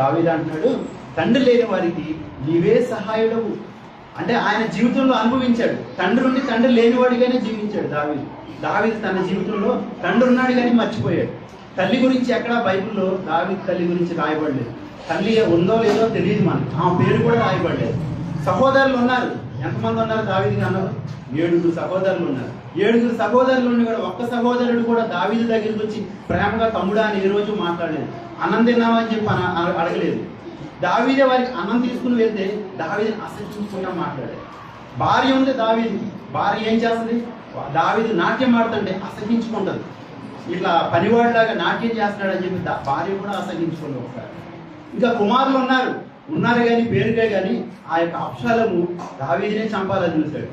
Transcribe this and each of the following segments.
దావీదు అంటున్నాడు తండ్రి లేని వారికి నీవే సహాయుడవు. అంటే ఆయన జీవితంలో అనుభవించాడు. తండ్రి ఉండి తండ్రి లేనివాడిగానే జీవించాడు దావీదు. దావీదు తన జీవితంలో తండ్రి ఉన్నాడు కానీ మర్చిపోయాడు. తల్లి గురించి ఎక్కడా బైబిల్లో దావీదు తల్లి గురించి రాయబడలేదు. తల్లి ఉందో లేదో తెలియదు మనకి. ఆ పేరు కూడా రాయబడలేదు. సహోదరులు ఉన్నారు. ఎంతమంది ఉన్నారు? దావీదు అన్నారు ఏడుగురు సహోదరులు ఉన్నారు. ఏడుగురు సహోదరులు ఉండి కూడా ఒక్క సహోదరుడు కూడా దావీది దగ్గరికి వచ్చి ప్రేమగా తమ్ముడా అని ఏ రోజు మాట్లాడలేదు. అన్నం తిన్నామని చెప్పి అడగలేదు. దావీదే వారికి అన్నం తీసుకుని వెళ్తే దావీదని అసహించుకుంటా మాట్లాడారు భార్య ఉంది దావీది. భార్య ఏం చేస్తుంది? దావీది నాట్యం ఆడుతుంటే అసహించుకుంటది. ఇట్లా పనివాడిలాగా నాట్యం చేస్తున్నాడని చెప్పి దా- భార్య కూడా అసహించుకుంది ఒకసారి. ఇంకా కుమారులు ఉన్నారు. ఉన్నారు కానీ పేరుకే కానీ ఆ యొక్క అప్షాలము దావీదినే చంపాలని చూశాడు.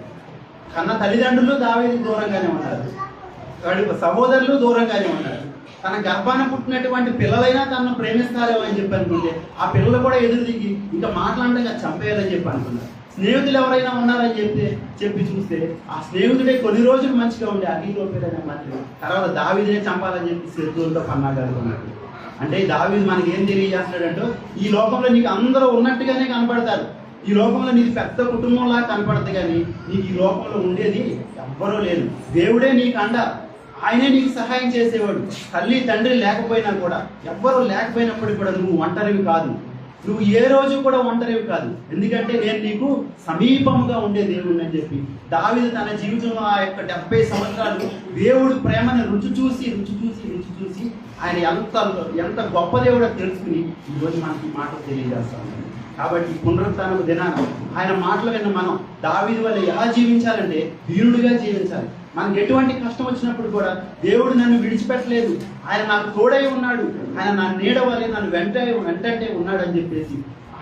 కన్న తల్లిదండ్రులు దావీది దూరంగానే ఉన్నారు. వాడి సహోదరులు దూరంగానే ఉన్నారు. తన గర్భాన పుట్టినటువంటి పిల్లలైనా తనను ప్రేమిస్తారేమో అని చెప్పి అనుకుంటే ఆ పిల్లలు కూడా ఎదురు దిగి ఇంకా మాట్లాడగా చంపేయాలని చెప్పి అనుకున్నారు. స్నేహితులు ఎవరైనా ఉన్నారని చెప్తే చెప్పి చూస్తే ఆ స్నేహితుడే కొన్ని రోజులు మంచిగా ఉండే అగ్ని లోపేదనే మాత్రం తర్వాత దావిదినే చంపాలని చెప్పి శత్రువులతో పన్నాగాడుకున్నాడు. అంటే దావీదు మనకి ఏం తెలియజేస్తాడంటే ఈ లోకంలో నీకు అందరూ ఉన్నట్టుగానే కనపడతారు. ఈ లోకంలో నీకు పెద్ద కుటుంబంలా కనపడదు కానీ నీకు ఈ లోకంలో ఉండేది ఎవ్వరూ లేదు దేవుడే నీకు అండ ఆయనే నీకు సహాయం చేసేవాడు. తల్లి తండ్రి లేకపోయినా కూడా ఎవ్వరూ లేకపోయినప్పటికీ కూడా నువ్వు ఒంటరివి కాదు. నువ్వు ఏ రోజు కూడా ఒంటరివి కాదు. ఎందుకంటే నేను నీకు సమీపముగా ఉండే దేవుడిని అని చెప్పి. దావిది తన జీవితంలో ఆ యొక్క డెబ్బై సంవత్సరాలు దేవుడు ప్రేమను రుచి చూసి రుచి చూసి రుచి చూసి ఆయన ఎంత ఎంత గొప్ప దేవుడో తెలుసుకుని ఈరోజు మనకి ఈ మాట తెలియజేస్తాను కాబట్టి పునరుత్నపు దినాన ఆయన మాటలు విన్న మనం దావిది వల్ల ఎలా జీవించాలంటే వీరుడిగా జీవించాలి. మనకు ఎటువంటి కష్టం వచ్చినప్పుడు కూడా దేవుడు నన్ను విడిచిపెట్టలేదు. ఆయన నాకు తోడై ఉన్నాడు. ఆయన నా నీడ వలె నన్ను వెంట వెంటంటే ఉన్నాడు అని చెప్పేసి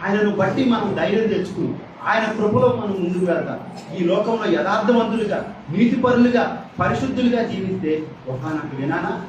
ఆయనను బట్టి మనం ధైర్యం తెచ్చుకుని ఆయన కృపలో మనం ముందుకు వెళ్తాం. ఈ లోకంలో యథార్థవంతులుగా నీతిపరులుగా పరిశుద్ధులుగా జీవిస్తే ఒకనొక వినానా?